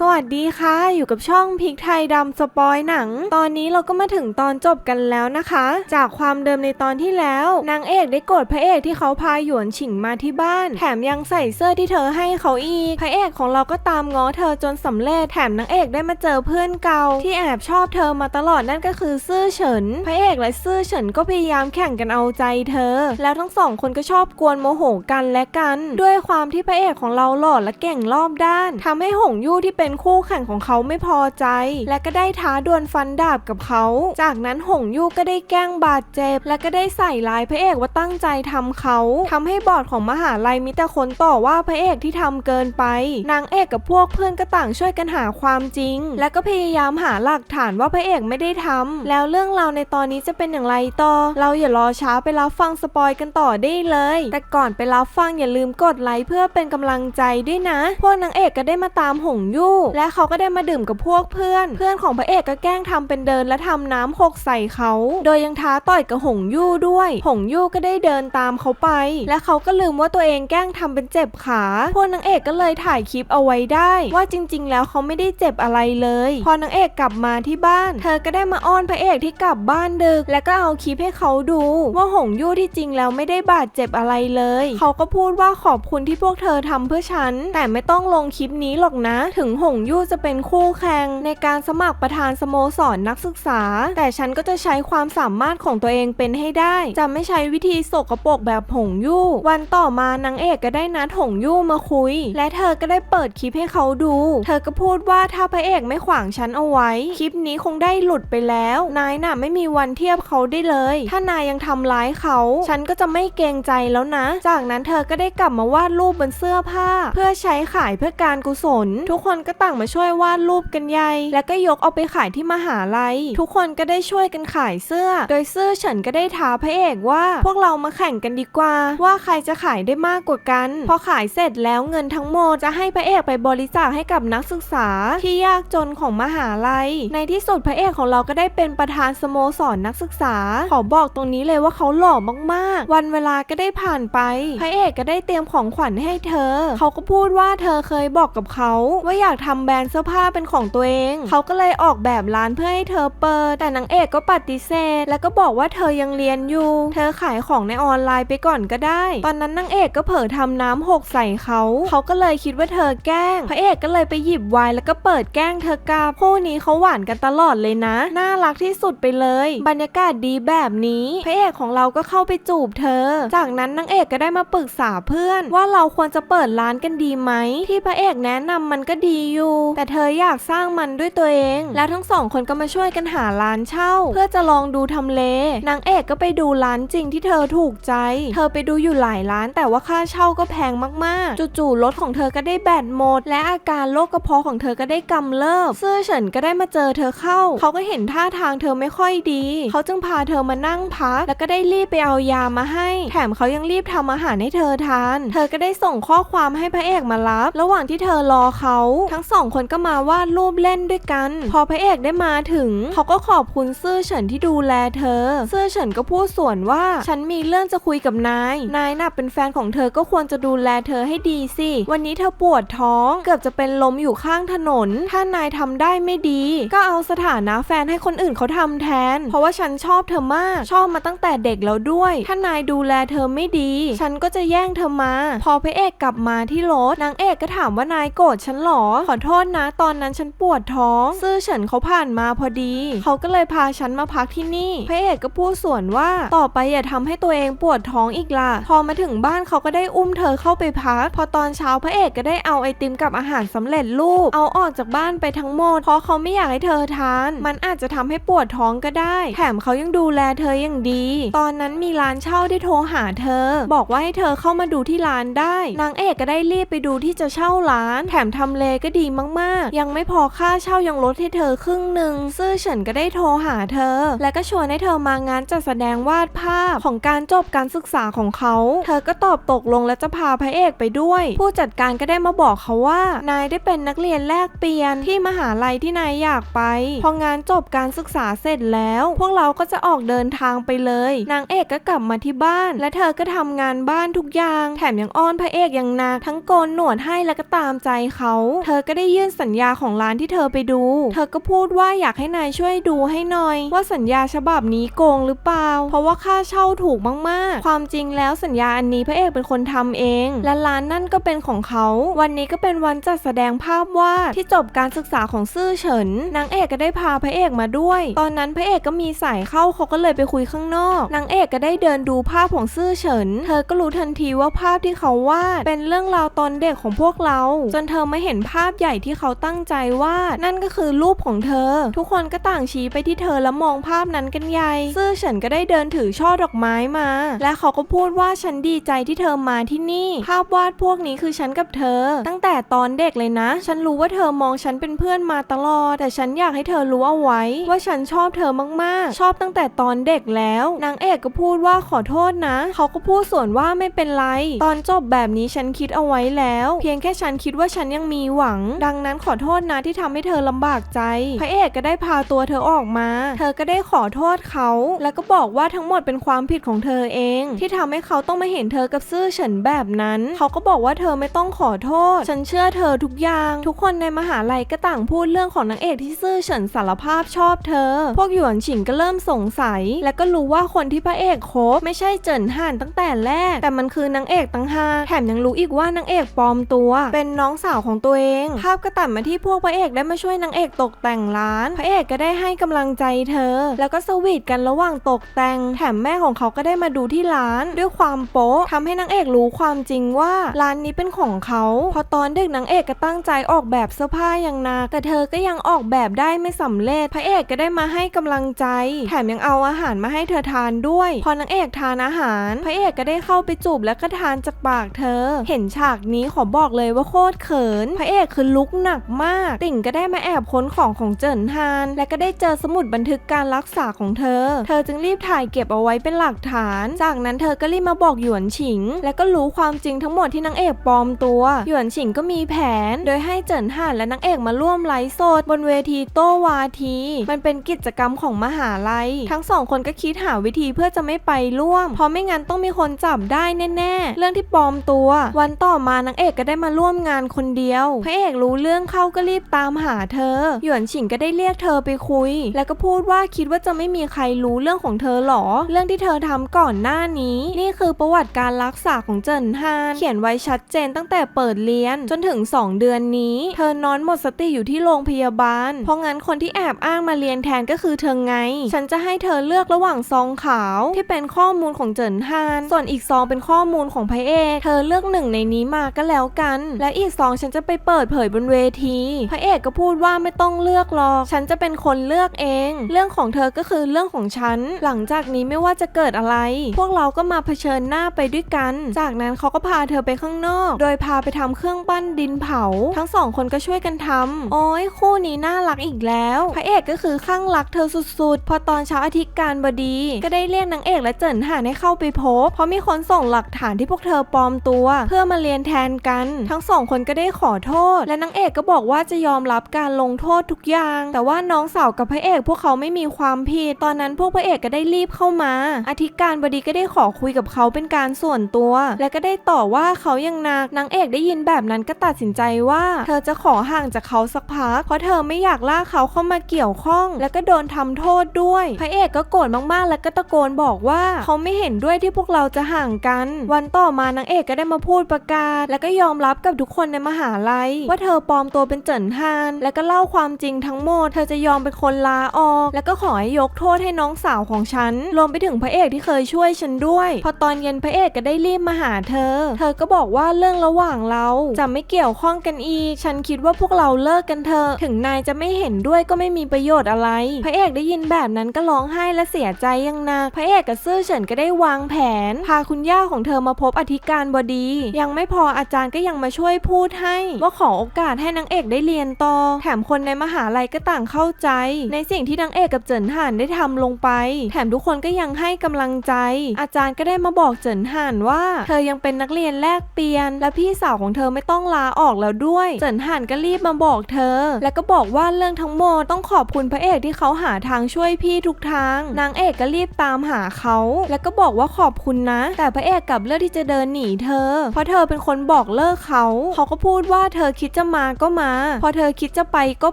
สวัสดีค่ะ อยู่กับช่องพริกไทยดำสปอยหนัง ตอนนี้เราก็มาถึงตอนจบกันแล้วนะคะ จากความเดิมในตอนที่แล้วนางเอกได้โกรธพระเอกที่เขาพาหยวนฉิงมาที่บ้าน แถมยังใส่เสื้อที่เธอให้เขาอีก พระเอกของเราก็ตามง้อเธอจนสำเร็จแถมนางเอกได้มาเจอเพื่อนเก่า ที่แอบชอบเธอมาตลอดนั่นก็คือซื่อเฉิน พระเอกและซื่อเฉินก็พยายามแข่งกันเอาใจเธอ แล้วทั้งสองคนก็ชอบกวนโมโหกันและกัน ด้วยความที่พระเอกของเราหล่อและเก่งรอบด้านทำให้หงยู่ที่เป็น็นคู่แข่งของเขาไม่พอใจ และก็ได้ท้าดวลฟันดาบกับเขา จากนั้นหงยูก็ได้แกล้งบาดเจ็บ และก็ได้ใส่ร้ายพระเอกว่าตั้งใจทำเขาทำให้บอร์ดของมหาลัยมีแต่คนต่อว่าพระเอกที่ทำเกินไป นางเอกกับพวกเพื่อนก็ต่างช่วยกันหาความจริง และก็พยายามหาหลักฐานว่าพระเอกไม่ได้ทำแล้วเรื่องราวในตอนนี้จะเป็นอย่างไรต่อ เราอย่ารอช้าไปรับฟังสปอยกันต่อได้เลย แต่ก่อนไปรับฟังอย่าลืมกดไลค์เพื่อเป็นกำลังใจด้วยนะ พวกนางเอกก็ได้มาตามหงยู่และเขาก็ได้มาดื่มกับพวกเพื่อน เพื่อนของพระเอกก็แกล้งทำเป็นเดินและทำน้ำหกใส่เขา โดยยังท้าต่อยกับหงยู่ด้วย หงยู่ก็ได้เดินตามเขาไป และเขาก็ลืมว่าตัวเองแกล้งทำเป็นเจ็บขา พวกนางเอกก็เลยถ่ายคลิปเอาไว้ได้ ว่าจริง ๆ แล้วเขาไม่ได้เจ็บอะไรเลย พอนางเอกกลับมาที่บ้าน เธอก็ได้มาอ้อนพระเอกที่กลับบ้านดึก และก็เอาคลิปให้เขาดู ว่าหงยู่ที่จริงแล้วไม่ได้บาดเจ็บอะไรเลย เขาก็พูดว่าขอบคุณที่พวกเธอทำเพื่อฉัน แต่ไม่ต้องลงคลิปนี้หรอกนะ ถึงหงยู่จะเป็นคู่แข่งในการสมัครประธานสโมสรนักศึกษา แต่ฉันก็จะใช้ความสามารถของตัวเองเป็นให้ได้ จะไม่ใช้วิธีโสกโปกแบบหงยู่ วันต่อมานางเอกก็ได้นัดหงยู่มาคุย และเธอก็ได้เปิดคลิปให้เขาดู เธอก็พูดว่าถ้าพระเอกไม่ขวางฉันเอาไว้ คลิปนี้คงได้หลุดไปแล้ว นายน่ะไม่มีวันเทียบเขาได้เลย ถ้านายยังทำร้ายเขา ฉันก็จะไม่เกรงใจแล้วนะ จากนั้นเธอก็ได้กลับมาวาดรูปบนเสื้อผ้า เพื่อใช้ขายเพื่อการกุศล ทุกคนก็ต่างมาช่วยวาดรูปกันใหญ่ แล้วก็ยกเอาไปขายที่มหาลัย ทุกคนก็ได้ช่วยกันขายเสื้อ โดยเสื้อเฉินก็ได้ท้าพระเอกว่า พวกเรามาแข่งกันดีกว่า ว่าใครจะขายได้มากกว่ากัน พอขายเสร็จแล้วเงินทั้งหมดจะให้พระเอกไปบริจาคให้กับนักศึกษาที่ยากจนของมหาลัย ในที่สุดพระเอกของเราก็ได้เป็นประธานสโมสรนักศึกษา ขอบอกตรงนี้เลยว่าเขาหล่อมากๆ วันเวลาก็ได้ผ่านไป พระเอกก็ได้เตรียมของขวัญให้เธอ เขาก็พูดว่าเธอเคยบอกกับเขาว่าอยากทำแบรนด์เสื้อผ้าเป็นของตัวเอง เขาก็เลยออกแบบร้านเพื่อให้เธอเปิด แต่นางเอกก็ปฏิเสธ แล้วก็บอกว่าเธอยังเรียนอยู่ เธอขายของในออนไลน์ไปก่อนก็ได้ ตอนนั้นนางเอกก็เผลอทำน้ำหกใส่เขา เขาก็เลยคิดว่าเธอแกล้ง พระเอกก็เลยไปหยิบไวน์แล้วก็เปิดแกล้งเธอกาคู่นี้เขาหวานกันตลอดเลยนะ น่ารักที่สุดไปเลย บรรยากาศดีแบบนี้ พระเอกของเราก็เข้าไปจูบเธอ จากนั้นนางเอกก็ได้มาปรึกษาเพื่อน ว่าเราควรจะเปิดร้านกันดีไหมที่พระเอกแนะนำมันก็ดีอยแต่เธออยากสร้างมันด้วยตัวเอง แล้วทั้งสองคนก็มาช่วยกันหาร้านเช่า เพื่อจะลองดูทำเล นางเอกก็ไปดูร้านจริงที่เธอถูกใจ เธอไปดูอยู่หลายร้านแต่ว่าค่าเช่าก็แพงมากๆ จู่ๆรถของเธอก็ได้แบตหมด และอาการโรคกระเพาะของเธอก็ได้กำเริบเสื้อเฉินก็ได้มาเจอเธอเข้า เขาก็เห็นท่าทางเธอไม่ค่อยดี เขาจึงพาเธอมานั่งพัก แล้วก็ได้รีบไปเอายามาให้ แถมเขายังรีบทำอาหารให้เธอทาน เธอก็ได้ส่งข้อความให้พระเอกมารับ ระหว่างที่เธอรอเขาทั้งสองคนก็มาวาดรูปเล่นด้วยกัน พอพระเอกได้มาถึง เขาก็ขอบคุณซื่อเฉินที่ดูแลเธอ ซื่อเฉินก็พูดสวนว่าฉันมีเรื่องจะคุยกับนาย นายน่ะเป็นแฟนของเธอก็ควรจะดูแลเธอให้ดีสิ วันนี้เธอปวดท้อง เกือบจะเป็นลมอยู่ข้างถนน ถ้านายทำได้ไม่ดี ก็เอาสถานะแฟนให้คนอื่นเขาทำแทน เพราะว่าฉันชอบเธอมาก ชอบมาตั้งแต่เด็กแล้วด้วย ถ้านายดูแลเธอไม่ดี ฉันก็จะแย่งเธอมา พอพระเอกกลับมาที่รถนางเอกก็ถามว่านายโกรธฉันหรอขอโทษนะ ตอนนั้นฉันปวดท้องซื่อเฉินเขาผ่านมาพอดี เขาก็เลยพาฉันมาพักที่นี่ พระเอกก็พูดสวนว่า ต่อไปอย่าทำให้ตัวเองปวดท้องอีกล่ะ พอมาถึงบ้านเขาก็ได้อุ้มเธอเข้าไปพัก พอตอนเช้าพระเอกก็ได้เอาไอติมกับอาหารสำเร็จรูป เอาออกจากบ้านไปทั้งหมด เพราะเขาไม่อยากให้เธอทาน มันอาจจะทำให้ปวดท้องก็ได้ แถมเขายังดูแลเธออย่างดี ตอนนั้นมีร้านเช่าที่โทรหาเธอ บอกว่าให้เธอเข้ามาดูที่ร้านได้ นางเอกก็ได้รีบไปดูที่จะเช่าร้าน แถมทำเลก็ดีมากๆ ยังไม่พอค่าเช่ายังลดให้เธอครึ่งหนึ่งซื่อเฉินก็ได้โทรหาเธอ และก็ชวนให้เธอมางานจัดแสดงวาดภาพของการจบการศึกษาของเขา เธอก็ตอบตกลงและจะพาพระเอกไปด้วย ผู้จัดการก็ได้มาบอกเขาว่า นายได้เป็นนักเรียนแลกเปลี่ยนที่มหาลัยที่นายอยากไป พองานจบการศึกษาเสร็จแล้ว พวกเราก็จะออกเดินทางไปเลย นางเอกก็กลับมาที่บ้าน และเธอก็ทำงานบ้านทุกอย่าง แถมยังอ้อนพระเอกอย่างหนักทั้งโกนหนวดให้และก็ตามใจเขา เธอก็ได้ยื่นสัญญาของร้านที่เธอไปดู เธอก็พูดว่าอยากให้นายช่วยดูให้หน่อย ว่าสัญญาฉบับนี้โกงหรือเปล่า เพราะว่าค่าเช่าถูกมากๆ ความจริงแล้วสัญญาอันนี้พระเอกเป็นคนทำเอง และร้านนั่นก็เป็นของเขา วันนี้ก็เป็นวันจัดแสดงภาพวาดที่จบการศึกษาของซื่อเฉินนางเอกก็ได้พาพระเอกมาด้วย ตอนนั้นพระเอกก็มีสายเข้าเขาก็เลยไปคุยข้างนอกนางเอกก็ได้เดินดูภาพของซื่อเฉิน เธอก็รู้ทันทีว่าภาพที่เขาวาดเป็นเรื่องราวตอนเด็กของพวกเรา จนเธอไม่เห็นภาพใหญ่ที่เขาตั้งใจวาดนั่นก็คือรูปของเธอ ทุกคนก็ต่างชี้ไปที่เธอแล้วมองภาพนั้นกันใหญ่ซื่อเฉินก็ได้เดินถือช่อดอกไม้มา และเขาก็พูดว่าฉันดีใจที่เธอมาที่นี่ ภาพวาดพวกนี้คือฉันกับเธอ ตั้งแต่ตอนเด็กเลยนะ ฉันรู้ว่าเธอมองฉันเป็นเพื่อนมาตลอด แต่ฉันอยากให้เธอรู้เอาไว้ ว่าฉันชอบเธอมากๆ ชอบตั้งแต่ตอนเด็กแล้ว นางเอกก็พูดว่าขอโทษนะ เขาก็พูดส่วนว่าไม่เป็นไร ตอนจบแบบนี้ฉันคิดเอาไว้แล้ว เพียงแค่ฉันคิดว่าฉันยังมีหวังดังนั้นขอโทษนะที่ทำให้เธอลำบากใจ พระเอกก็ได้พาตัวเธอออกมา เธอก็ได้ขอโทษเขา แล้วก็บอกว่าทั้งหมดเป็นความผิดของเธอเอง ที่ทำให้เขาต้องมาเห็นเธอกับซื่อเฉินแบบนั้น เขาก็บอกว่าเธอไม่ต้องขอโทษ ฉันเชื่อเธอทุกอย่าง ทุกคนในมหาลัยก็ต่างพูดเรื่องของนางเอกที่ซื่อเฉินสารภาพชอบเธอ พวกหยวนฉิงก็เริ่มสงสัย และก็รู้ว่าคนที่พระเอกคบไม่ใช่เจินห่านตั้งแต่แรก แต่มันคือนางเอกตั้งหาแถมยังรู้อีกว่านางเอกปลอมตัว เป็นน้องสาวของตัวเองภาพก็ตัดมาที่พวกพระเอกได้มาช่วยนางเอกตกแต่งร้าน พระเอกก็ได้ให้กำลังใจเธอ แล้วก็สวีทกันระหว่างตกแต่ง แถมแม่ของเขาก็ได้มาดูที่ร้าน ด้วยความโป๊ะทำให้นางเอกรู้ความจริงว่าร้านนี้เป็นของเขา พอตอนดึกนางเอกก็ตั้งใจออกแบบเสื้อผ้าอย่างนักแต่เธอก็ยังออกแบบได้ไม่สำเร็จ พระเอกก็ได้มาให้กำลังใจ แถมยังเอาอาหารมาให้เธอทานด้วย พอนางเอกทานอาหาร พระเอกก็ได้เข้าไปจูบแล้วก็ทานจากปากเธอ เห็นฉากนี้ขอบอกเลยว่าโคตรเขิน พระเอกคือลุกหนักมาก ติ่งก็ได้มาแอบค้นของของเจินฮาน และก็ได้เจอสมุดบันทึกการรักษาของเธอ เธอจึงรีบถ่ายเก็บเอาไว้เป็นหลักฐาน จากนั้นเธอก็รีบมาบอกหยวนฉิง และก็รู้ความจริงทั้งหมดที่นางเอกปลอมตัว หยวนฉิงก็มีแผน โดยให้เจินฮานและนางเอกมาร่วมไลฟ์สดบนเวทีโต้วาที มันเป็นกิจกรรมของมหาลัย ทั้งสองคนก็คิดหาวิธีเพื่อจะไม่ไปร่วม เพราะไม่งั้นต้องมีคนจับได้แน่ ๆ เรื่องที่ปลอมตัว วันต่อมานางเอกก็ได้มาร่วมงานคนเดียวพระเอกรู้เรื่องเข้าก็รีบตามหาเธอ หยวนฉิงก็ได้เรียกเธอไปคุย แล้วก็พูดว่าคิดว่าจะไม่มีใครรู้เรื่องของเธอหรอ เรื่องที่เธอทำก่อนหน้านี้ นี่คือประวัติการรักษาของเจินฮาน เขียนไว้ชัดเจนตั้งแต่เปิดเรียนจนถึง 2 เดือนนี้ เธอนอนหมดสติอยู่ที่โรงพยาบาล เพราะงั้นคนที่แอบอ้างมาเรียนแทนก็คือเธอไง ฉันจะให้เธอเลือกระหว่างซองขาวที่เป็นข้อมูลของเจินฮาน ส่วนอีกซองเป็นข้อมูลของพระเอก เธอเลือกหนึ่งในนี้มาก็แล้วกัน และอีกซองฉันจะไปเปิดเผผยบนเวที พระเอกก็พูดว่าไม่ต้องเลือกหรอก ฉันจะเป็นคนเลือกเอง เรื่องของเธอก็คือเรื่องของฉัน หลังจากนี้ไม่ว่าจะเกิดอะไร พวกเราก็มาเผชิญหน้าไปด้วยกัน จากนั้นเขาก็พาเธอไปข้างนอก โดยพาไปทำเครื่องปั้นดินเผา ทั้งสองคนก็ช่วยกันทำโอ้ยคู่นี้น่ารักอีกแล้ว พระเอกก็คือข้างรักเธอสุดๆ พอตอนเช้าอาทิตย์การบดี ก็ได้เรียกนางเอกและเจินหานให้เข้าไปพบ เพราะมีคนส่งหลักฐานที่พวกเธอปลอมตัว เพื่อมาเรียนแทนกัน ทั้งสองคนก็ได้ขอโทษและนางเอกก็บอกว่าจะยอมรับการลงโทษทุกอย่าง แต่ว่าน้องสาวกับพระเอกพวกเขาไม่มีความผิด ตอนนั้นพวกพระเอกก็ได้รีบเข้ามา อธิการบดีก็ได้ขอคุยกับเขาเป็นการส่วนตัว และก็ได้ต่อว่าเขายังหนักนางเอกได้ยินแบบนั้นก็ตัดสินใจว่า เธอจะขอห่างจากเขาสักพักเพราะเธอไม่อยากลากเขาเข้ามาเกี่ยวข้อง และก็โดนทำโทษด้วย พระเอกก็โกรธมากๆ แล้วก็ตะโกนบอกว่าเขาไม่เห็นด้วยที่พวกเราจะห่างกัน วันต่อมานางเอกก็ได้มาพูดประกาศ และก็ยอมรับกับทุกคนในมหาลัยว่าาเธอปลอมตัวเป็นเจินฮาน และก็เล่าความจริงทั้งหมด เธอจะยอมเป็นคนลาออก แล้วก็ขอให้ยกโทษให้น้องสาวของฉัน รวมไปถึงพระเอกที่เคยช่วยฉันด้วย พอตอนเย็นพระเอกก็ได้รีบมาหาเธอ เธอก็บอกว่าเรื่องระหว่างเราจะไม่เกี่ยวข้องกันอีก ฉันคิดว่าพวกเราเลิกกันเถอะ ถึงนายจะไม่เห็นด้วยก็ไม่มีประโยชน์อะไร พระเอกได้ยินแบบนั้นก็ร้องไห้และเสียใจยังหนัก พระเอกกับซื่อเฉินก็ได้วางแผน พาคุณย่าของเธอมาพบอธิการบดี ยังไม่พออาจารย์ก็ยังมาช่วยพูดให้ว่าขอโออกาสให้นางเอกได้เรียนต่อ แถมคนในมหาลัยก็ต่างเข้าใจ ในสิ่งที่นางเอกกับเจินห่านได้ทำลงไป แถมทุกคนก็ยังให้กำลังใจ อาจารย์ก็ได้มาบอกเจินห่านว่า เธอยังเป็นนักเรียนแลกเปลี่ยน และพี่สาวของเธอไม่ต้องลาออกแล้วด้วย เจินห่านก็รีบมาบอกเธอ แล้วก็บอกว่าเรื่องทั้งหมดต้องขอบคุณพระเอกที่เขาหาทางช่วยพี่ทุกทาง นางเอกก็รีบตามหาเขา แล้วก็บอกว่าขอบคุณนะ แต่พระเอกกลับเลือกที่จะเดินหนีเธอ เพราะเธอเป็นคนบอกเลิกเขา เขาก็พูดว่าเธอคิดจะมาก็มา พอเธอคิดจะไปก็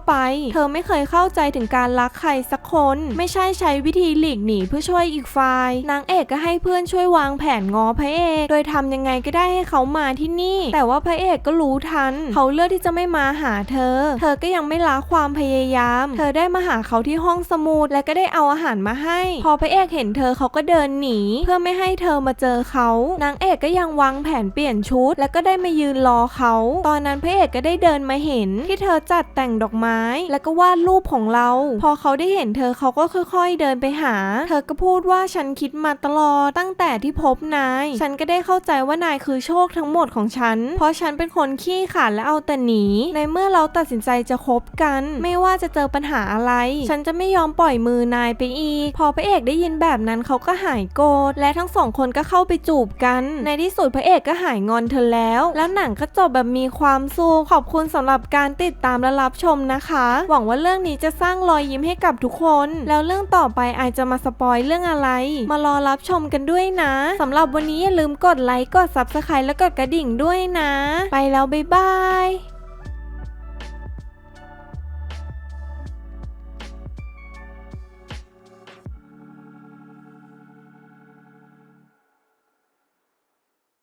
ไป เธอไม่เคยเข้าใจถึงการรักใครสักคน ไม่ใช่ใช้วิธีหลีกหนีเพื่อช่วยอีกฝ่าย นางเอกก็ให้เพื่อนช่วยวางแผนงอพระเอก โดยทำยังไงก็ได้ให้เขามาที่นี่ แต่ว่าพระเอกก็รู้ทัน เขาเลือกที่จะไม่มาหาเธอ เธอก็ยังไม่ละความพยายาม เธอได้มาหาเขาที่ห้องสมุดและก็ได้เอาอาหารมาให้ พอพระเอกเห็นเธอเขาก็เดินหนี เพื่อไม่ให้เธอมาเจอเขา นางเอกก็ยังวางแผนเปลี่ยนชุด แล้วก็ได้มายืนรอเขา ตอนนั้นพระเอกก็ได้เดินมาเห็นที่เธอจัดแต่งดอกไม้ แล้วก็วาดรูปของเรา พอเขาได้เห็นเธอเขาก็ค่อย ๆ เดินไปหา เธอก็พูดว่าฉันคิดมาตลอดตั้งแต่ที่พบนาย ฉันก็ได้เข้าใจว่านายคือโชคทั้งหมดของฉัน เพราะฉันเป็นคนขี้ขาดและเอาแต่หนี ในเมื่อเราตัดสินใจจะคบกัน ไม่ว่าจะเจอปัญหาอะไร ฉันจะไม่ยอมปล่อยมือนายไปอีก พอพระเอกได้ยินแบบนั้นเขาก็หายโกรธและทั้งสองคนก็เข้าไปจูบกัน ในที่สุดพระเอกก็หายงอนเธอแล้ว แล้วหนังก็จบแบบมีความสุขขอบอบคุณสำหรับการติดตามและรับชมนะคะ หวังว่าเรื่องนี้จะสร้างรอยยิ้มให้กับทุกคน แล้วเรื่องต่อไปไอาจจะมาสปอยเรื่องอะไร มารอรับชมกันด้วยนะสำหรับวันนี้อย่าลืมกดไลค์กด subscribe และกดกระดิ่งด้วยนะ ไปแล้วบ๊ายบาย